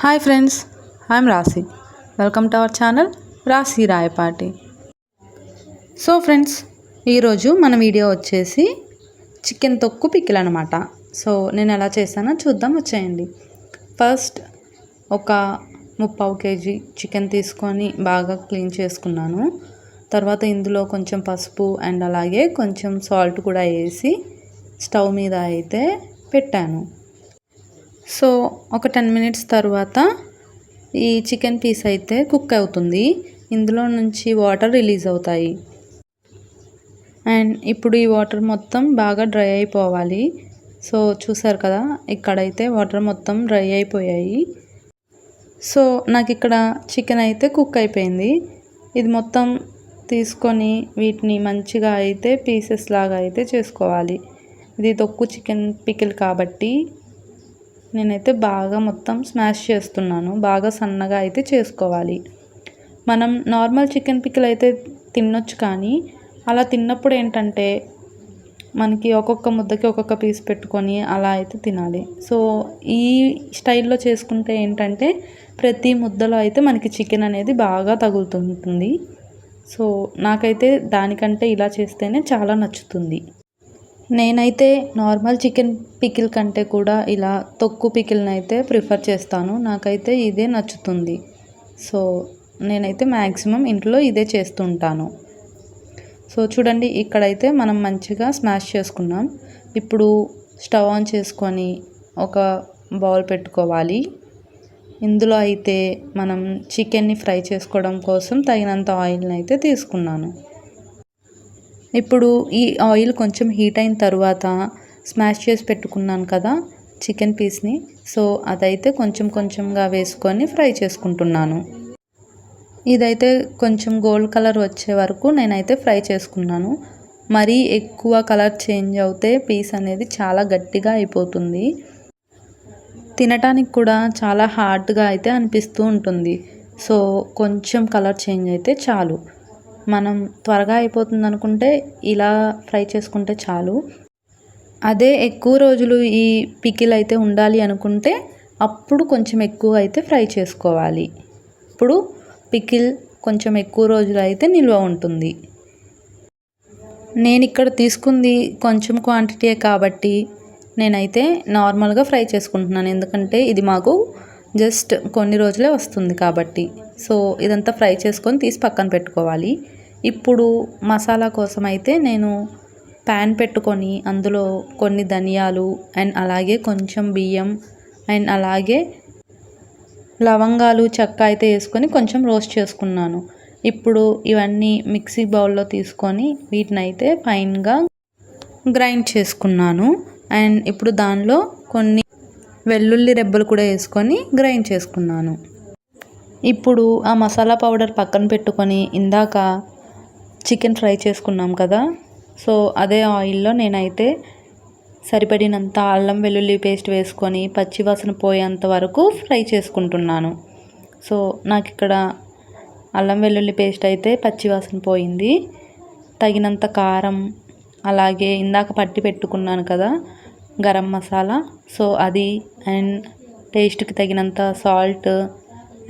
Hi friends I'm Rashi welcome to our channel Rashi Rayapati so friends ఈరోజు మన video వచ్చేసి chicken తొక్కు pickle అనమాట సో నేను ఎలా చేశానో చూద్దాం వచ్చేయండి. ఫస్ట్ ఒక ముప్పావు కేజీ చికెన్ తీసుకొని బాగా క్లీన్ చేసుకున్నాను. తర్వాత ఇందులో కొంచెం పసుపు అండ్ అలాగే కొంచెం సాల్ట్ కూడా వేసి స్టవ్ మీద అయితే పెట్టాను. సో ఒక టెన్ మినిట్స్ తర్వాత ఈ చికెన్ పీస్ అయితే కుక్ అవుతుంది. ఇందులో నుంచి వాటర్ రిలీజ్ అవుతాయి. అండ్ ఇప్పుడు ఈ వాటర్ మొత్తం బాగా డ్రై అయిపోవాలి. సో చూసారు కదా ఇక్కడైతే వాటర్ మొత్తం డ్రై అయిపోయాయి. సో నాకు ఇక్కడ చికెన్ అయితే కుక్ అయిపోయింది. ఇది మొత్తం తీసుకొని వీటిని మంచిగా అయితే పీసెస్ లాగా అయితే చేసుకోవాలి. ఇది తొక్కు చికెన్ పికిల్ కాబట్టి నేనైతే బాగా మొత్తం స్మాష్ చేస్తున్నాను. బాగా సన్నగా అయితే చేసుకోవాలి. మనం నార్మల్ చికెన్ పిక్కలు అయితే తినొచ్చు కానీ అలా తిన్నప్పుడు ఏంటంటే మనకి ఒక్కొక్క ముద్దకి ఒక్కొక్క పీస్ పెట్టుకొని అలా అయితే తినాలి. సో ఈ స్టైల్లో చేసుకుంటే ఏంటంటే ప్రతి ముద్దలో అయితే మనకి చికెన్ అనేది బాగా తగులుతుంటుంది సో నాకైతే దానికంటే ఇలా చేస్తేనే చాలా నచ్చుతుంది. నేనైతే నార్మల్ చికెన్ పికిల్ కంటే కూడా ఇలా తొక్కు పికిల్ని అయితే ప్రిఫర్ చేస్తాను. నాకైతే ఇదే నచ్చుతుంది. సో నేనైతే మ్యాక్సిమం ఇంట్లో ఇదే చేస్తుంటాను. సో చూడండి ఇక్కడైతే మనం మంచిగా స్మాష్ చేసుకున్నాం. ఇప్పుడు స్టవ్ ఆన్ చేసుకొని ఒక బౌల్ పెట్టుకోవాలి. ఇందులో అయితే మనం చికెన్ని ఫ్రై చేసుకోవడం కోసం తగినంత ఆయిల్ని అయితే తీసుకున్నాను. ఇప్పుడు ఈ ఆయిల్ కొంచెం హీట్ అయిన తర్వాత స్మాష్ చేసి పెట్టుకున్నాను కదా చికెన్ పీస్ని. సో అదైతే కొంచెం కొంచెంగా వేసుకొని ఫ్రై చేసుకుంటున్నాను. ఇదైతే కొంచెం గోల్డ్ కలర్ వచ్చే వరకు నేనైతే ఫ్రై చేసుకున్నాను. మరీ ఎక్కువ కలర్ చేంజ్ అవుతే పీస్ అనేది చాలా గట్టిగా అయిపోతుంది. తినటానికి కూడా చాలా హార్డ్గా అయితే అనిపిస్తూ ఉంటుంది. సో కొంచెం కలర్ చేంజ్ అయితే చాలు. మనం త్వరగా అయిపోతుంది అనుకుంటే ఇలా ఫ్రై చేసుకుంటే చాలు. అదే ఎక్కువ రోజులు ఈ పికిల్ అయితే ఉండాలి అనుకుంటే అప్పుడు కొంచెం ఎక్కువ అయితే ఫ్రై చేసుకోవాలి. ఇప్పుడు పికిల్ కొంచెం ఎక్కువ రోజులు అయితే నిల్వ ఉంటుంది. నేను ఇక్కడ తీసుకుంది కొంచెం క్వాంటిటీయే కాబట్టి నేనైతే నార్మల్గా ఫ్రై చేసుకుంటున్నాను. ఎందుకంటే ఇది మాకు జస్ట్ కొన్ని రోజులే వస్తుంది కాబట్టి. సో ఇదంతా ఫ్రై చేసుకొని తీసి పక్కన పెట్టుకోవాలి. ఇప్పుడు మసాలా కోసం అయితే నేను ప్యాన్ పెట్టుకొని అందులో కొన్ని ధనియాలు అండ్ అలాగే కొంచెం బియ్యం అండ్ అలాగే లవంగాలు చెక్క అయితే వేసుకొని కొంచెం రోస్ట్ చేసుకున్నాను. ఇప్పుడు ఇవన్నీ మిక్సీ బౌల్లో తీసుకొని వీటిని అయితే ఫైన్గా గ్రైండ్ చేసుకున్నాను. అండ్ ఇప్పుడు దానిలో కొన్ని వెల్లుల్లి రెబ్బలు కూడా వేసుకొని గ్రైండ్ చేసుకున్నాను. ఇప్పుడు ఆ మసాలా పౌడర్ పక్కన పెట్టుకొని ఇందాక చికెన్ ఫ్రై చేసుకున్నాం కదా. సో అదే ఆయిల్లో నేనైతే సరిపడినంత అల్లం వెల్లుల్లి పేస్ట్ వేసుకొని పచ్చివాసన పోయేంత వరకు ఫ్రై చేసుకుంటున్నాను. సో నాకు ఇక్కడ అల్లం వెల్లుల్లి పేస్ట్ అయితే పచ్చివాసన పోయింది. తగినంత కారం అలాగే ఇందాక పట్టి పెట్టుకున్నాను కదా గరం మసాలా. సో అది అండ్ టేస్ట్కి తగినంత సాల్ట్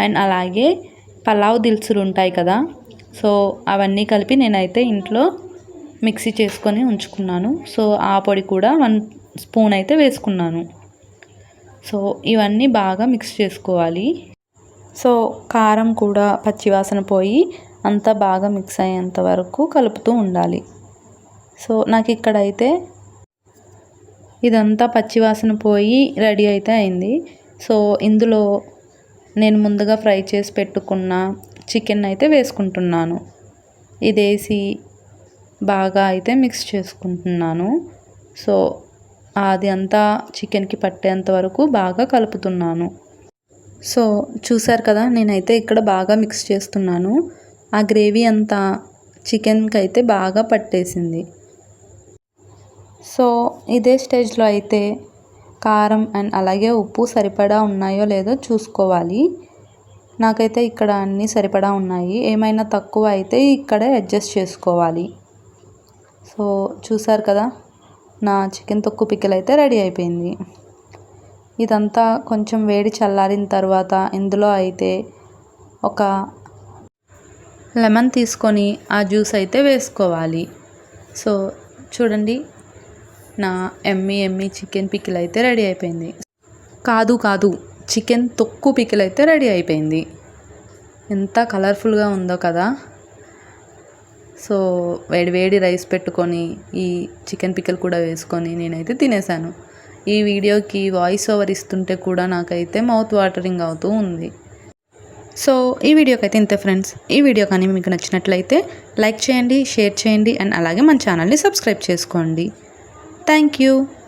అండ్ అలాగే పలావ్ దిల్సులు ఉంటాయి కదా సో అవన్నీ కలిపి నేనైతే ఇంట్లో మిక్సీ చేసుకొని ఉంచుకున్నాను. సో ఆ పొడి కూడా వన్ స్పూన్ అయితే వేసుకున్నాను. సో ఇవన్నీ బాగా మిక్స్ చేసుకోవాలి. సో కారం కూడా పచ్చివాసన పోయి అంతా బాగా మిక్స్ అయ్యేంత వరకు కలుపుతూ ఉండాలి. సో నాకు ఇక్కడైతే ఇదంతా పచ్చివాసన పోయి రెడీ అయితే అయింది. సో ఇందులో నేను ముందుగా ఫ్రై చేసి పెట్టుకున్న చికెన్ అయితే వేసుకుంటున్నాను. ఇది వేసి బాగా అయితే మిక్స్ చేసుకుంటున్నాను. సో అది అంతా చికెన్కి పట్టేంత వరకు బాగా కలుపుతున్నాను. సో చూసారు కదా నేనైతే ఇక్కడ బాగా మిక్స్ చేస్తున్నాను. ఆ గ్రేవీ అంతా చికెన్కి అయితే బాగా పట్టేసింది. సో ఇదే స్టేజ్లో అయితే కారం అండ్ అలాగే ఉప్పు సరిపడా ఉన్నాయో లేదో చూసుకోవాలి. నాకైతే ఇక్కడ అన్నీ సరిపడా ఉన్నాయి. ఏమైనా తక్కువ అయితే ఇక్కడే అడ్జస్ట్ చేసుకోవాలి. సో చూసారు కదా నా చికెన్ తొక్కు పిక్కలు అయితే రెడీ అయిపోయింది. ఇదంతా కొంచెం వేడి చల్లారిన తర్వాత ఇందులో అయితే ఒక లెమన్ తీసుకొని ఆ జ్యూస్ అయితే వేసుకోవాలి. సో చూడండి నా ఎమ్మి ఎమ్మి చికెన్ పికిల్ అయితే రెడీ అయిపోయింది. కాదు కాదు చికెన్ తొక్కు పికిల్ అయితే రెడీ అయిపోయింది. ఎంత కలర్ఫుల్గా ఉందో కదా. సో వేడి వేడి రైస్ పెట్టుకొని ఈ చికెన్ పికిల్ కూడా వేసుకొని నేనైతే తినేసాను. ఈ వీడియోకి వాయిస్ ఓవర్ ఇస్తుంటే కూడా నాకైతే మౌత్ వాటరింగ్ అవుతూ ఉంది. సో ఈ వీడియోకి అయితే ఇంతే ఫ్రెండ్స్. ఈ వీడియో కానీ మీకు నచ్చినట్లయితే లైక్ చేయండి షేర్ చేయండి అండ్ అలాగే మన ఛానల్ని సబ్స్క్రైబ్ చేసుకోండి. Thank you.